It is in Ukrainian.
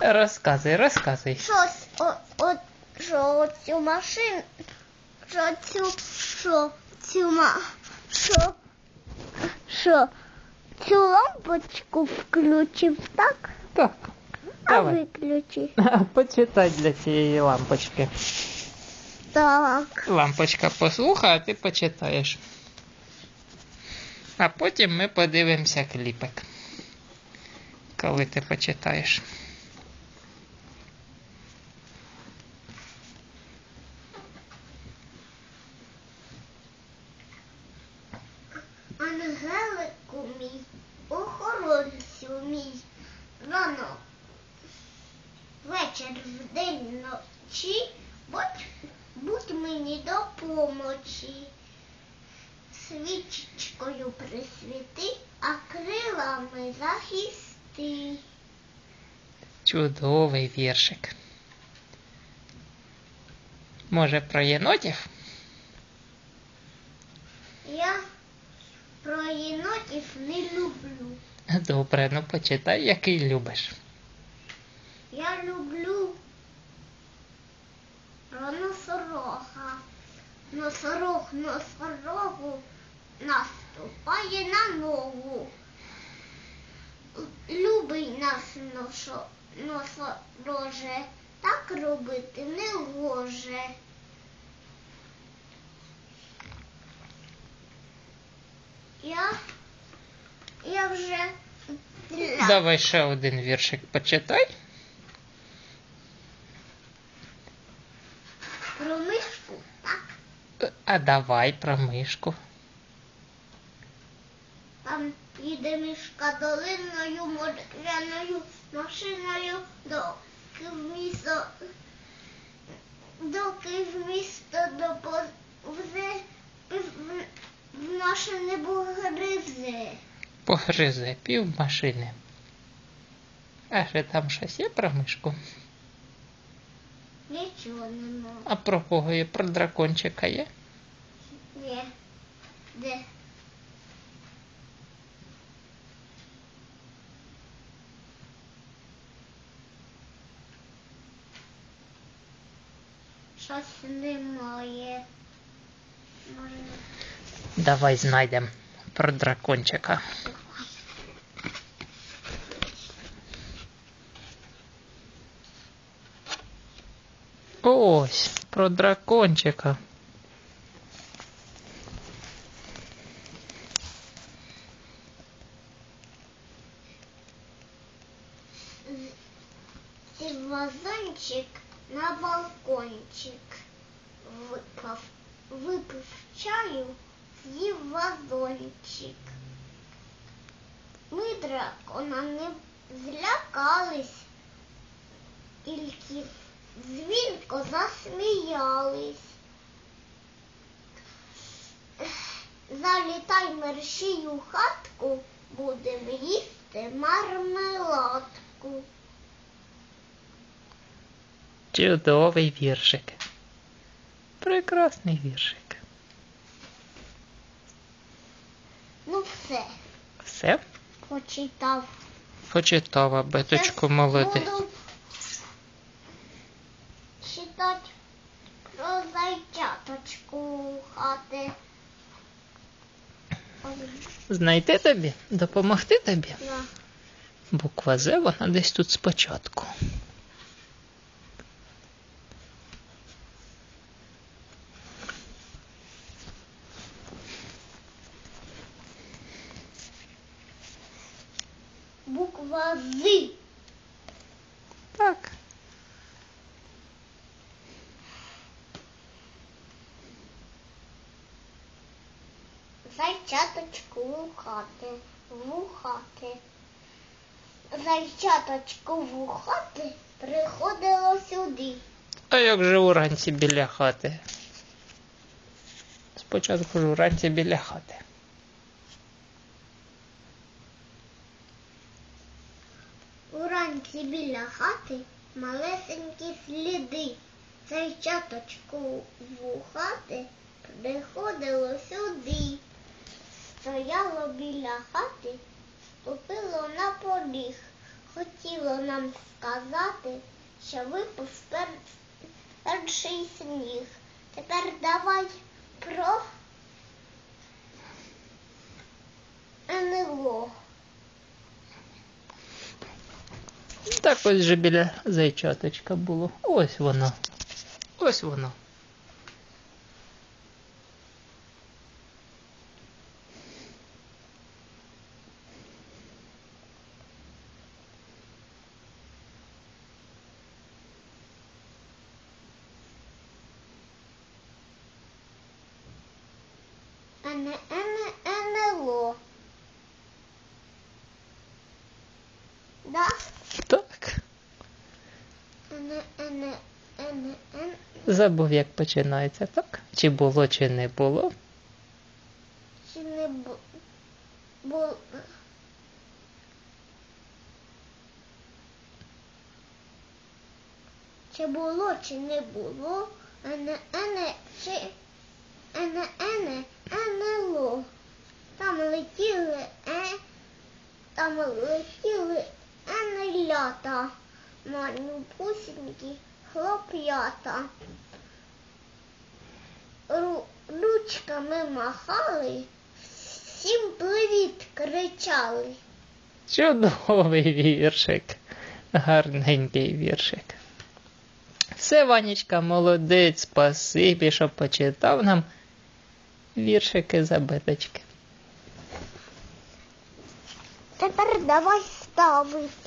Розказуй, розказуй. Щось, о, от, що цю машину, що цю, що цю ма, що, що цю лампочку включив, так? Так. А Давай. виключи. Почитай для цієї лампочки. Так. Лампочка послухає, а ти почитаєш. А потім ми подивимося кліпик. Коли ти почитаєш. Ангелику мій, охоронцю мій, рано, вечір, вдень, вночі, будь, будь мені до. Свічечкою присвіти, а крилами захисти. Чудовий віршик. Може, про єнотів? Я про єнотів не люблю. Добре, ну почитай, який любиш. Я люблю про носорога. Носорог носорогу наступає на ногу. Любий нас ношо, носороже, так робити не гоже. Я, я вже для- Давай ще один віршик почитай. про мишку, так? А давай про мишку. Там їде мішка долиною, моряною машиною, доки в місто, доки в місто доповзе, в, в наше небо гризе. Погризе пів машини. А ще там щось є про мишку? Нічого нема. А про кого є? Про дракончика є? Є. Де? Щось немає. Може, Давай знайдемо про дракончика. Ось, про дракончика. Вазончик на балкончик. Випав, випив чаю, з'їв вазончик. Ми дракона не злякались, тільки дзвінко засміялись. Залітай мерщій у хатку, будем їсти мармеладку. Чудовий віршик. Прекрасний віршик. Ну все, Все? почитав. Почитав, абеточку Щас молодець. Буду читати про зайчаточку хати. Знайти тобі? Допомогти тобі? на. Буква З, вона десь тут спочатку. Буква Так. Зайчаточку у хати, в хати. Зайчаточку в хати приходило сюди. А як же уранці біля хати? Спочатку ж уранці біля хати. Уранці біля хати малесенькі сліди. Зайчаточку в хати приходило сюди. Стояло біля хати прийшло на поріг. Хотіло нам сказати, що випав перший сніг. Тепер давай про НЛО. Так ось же біля зайчаточка було. Ось воно. Ось воно. НЛО. Да? Забув, як починається, так? Чи було, чи не було. Чи не бу... бу... Чи було, чи не було, ене, ене, чи ене, ене, енело. Там летіли, е, там летіли енелята, малюпусінькі хлоп'ята. Ру, ручками махали, всім привіт кричали. Чудовий віршик. Гарненький віршик. Все, Ванечка, молодець, спасибі, що почитав нам віршики забиточки. Тепер давай ставити.